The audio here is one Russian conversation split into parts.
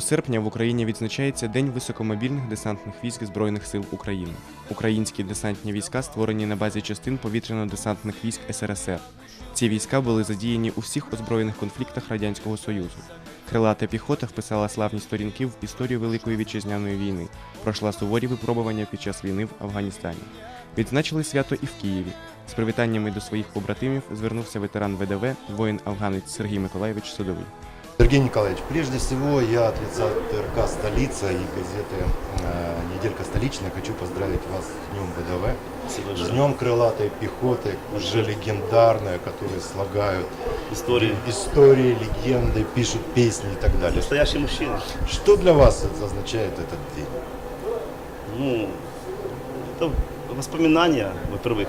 серпня в Україні відзначається День високомобільних десантних військ Збройних сил України. Українські десантні війська створені на базі частин повітряно-десантних військ СРСР. Ці війська були задіяні у всіх озброєних конфліктах Радянського Союзу. Крилата піхота вписала славні сторінки в історію Великої вітчизняної війни, пройшла суворі випробування під час війни в Афганістані. Відзначили свято і в Києві. З привітаннями до своїх побратимів звернувся ветеран ВДВ, воїн-афганець Сергій Миколаєвич Судовий. Сергей Николаевич, прежде всего я от лица ТРК «Столица» и газеты э, «Неделька столичная» хочу поздравить вас с Днем ВДВ, Спасибо с. Днем крылатой пехоты, уже легендарные, которые слагают Истории. истории, легенды, пишут песни и так далее. Настоящий мужчина. Что для вас это означает этот день? Ну, это воспоминания, во-первых,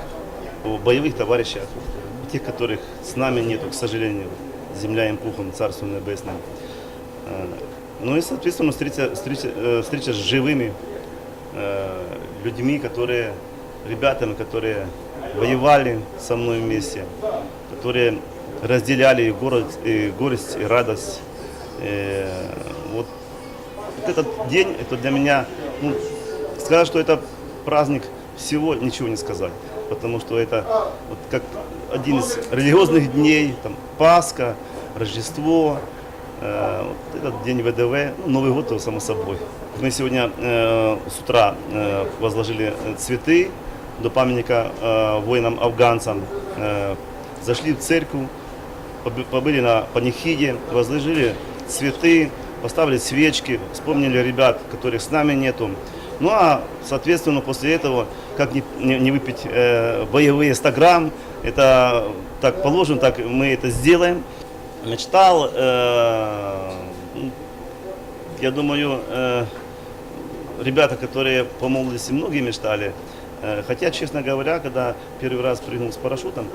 о боевых товарищах, тех, которых с нами нету, к сожалению. Земля им пухом, Царство Небесное. Э, Ну и, соответственно, встреча, встреча, э, встреча с живыми э, людьми, которые, ребятами, которые воевали со мной вместе, которые разделяли и, город, и горесть, и радость. Э, Вот вот этот день, это для меня, ну, сказать, что это праздник всего, ничего не сказать. Потому что это вот как один из религиозных дней, там, Пасха, Рождество, э, вот этот день ВДВ, ну, Новый год, само собой. Мы сегодня э, с утра э, возложили цветы до памятника воинам-афганцам, зашли в церковь, побы- побыли на панихиде, возложили цветы, поставили свечки, вспомнили ребят, которых с нами нету. Ну а, соответственно, после этого, как не, не- не выпить э, боевые 100 грамм, это так положено, так мы это сделаем. Мечтал, э, я думаю, э, ребята, которые по молодости многие мечтали, э, хотя, честно говоря, когда первый раз прыгнул с парашютом,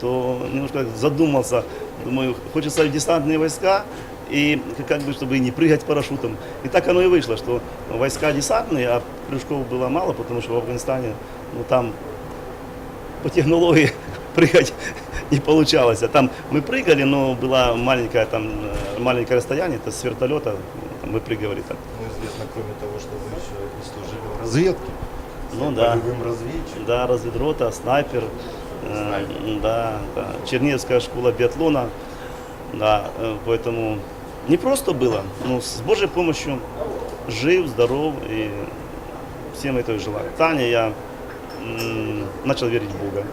то немножко задумался, думаю, хочется в десантные войска, и как бы, чтобы не прыгать парашютом. И так оно и вышло, что войска десантные, а прыжков было мало, потому что в Афганистане, ну там по технологии прыгать не получалось. А там мы прыгали, но было маленькое, там, э, маленькое расстояние, это с вертолета там, выпрыгивали там. Ну, известно, кроме того, что вы еще и служили в разведке. Ну да. Разведчиком. Да, разведрота, снайпер, э, да, да, Черневская школа биатлона, да, э, поэтому не просто было, но с Божьей помощью жив, здоров и всем этого желаю. Таня, я начал верить в Бога.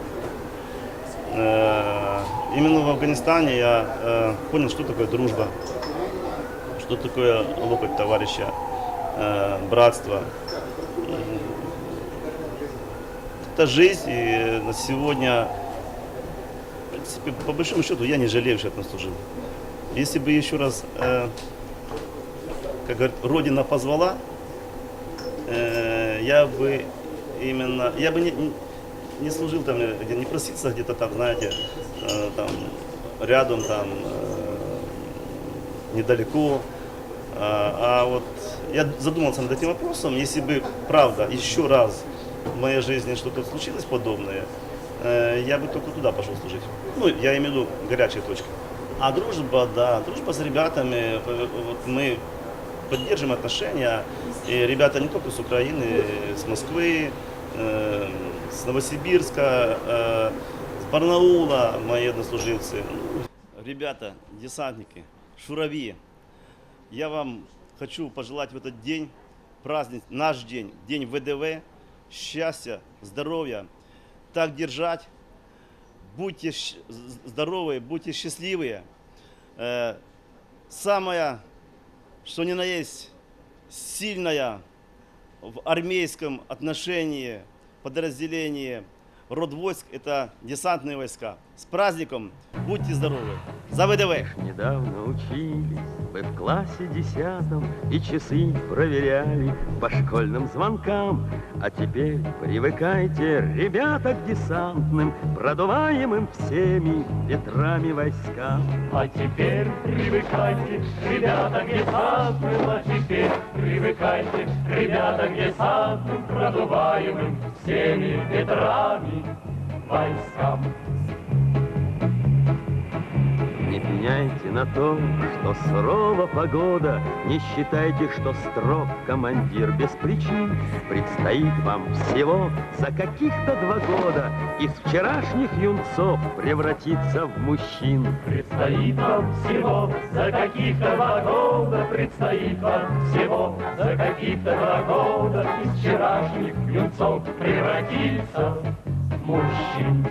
Э, Именно в Афганистане я э, понял, что такое дружба, что такое локоть товарища, э, братство, это жизнь, и на сегодня, в принципе, по большому счету, я не жалею, что я там служил. Если бы еще раз, как говорят, Родина позвала, я бы именно, я бы не, не- служил там, где, не проситься где-то там, знаете, э, там, рядом, там, э, недалеко. А, а вот я задумался над этим вопросом, если бы, правда, еще раз в моей жизни что-то случилось подобное, э, я бы только туда пошел служить. Ну, я имею в виду горячие точки. А дружба, да, дружба с ребятами, вот мы поддерживаем отношения, и ребята не только с Украины, с Москвы, э, с Новосибирска, э, с Барнаула, мои однослуживцы. Ребята, десантники, шурави, я вам хочу пожелать в этот день, праздник, наш день, день ВДВ, счастья, здоровья, так держать. Будьте щ- з- здоровые, будьте счастливые. Э, самое, что ни на есть, сильная в армейском отношении подразделение род войск – это десантные войска. С праздником! Будьте здоровы! За ВДВ! Недавно учились вы в классе десятом И часы проверяли по школьным звонкам А теперь привыкайте, ребята, к десантным Продуваемым всеми ветрами войскам А теперь привыкайте, ребята, к десантным, а теперь привыкайте, ребята, к десантным, продуваемым всеми ветрами войскам. Не пеняйте на то, что сурова погода, Не считайте, что строг командир без причин. Предстоит вам всего за каких-то два года Из вчерашних юнцов превратиться в мужчин. Предстоит вам всего за каких-то два года, предстоит вам всего за каких-то два года из вчерашних юнцов превратиться в мужчин.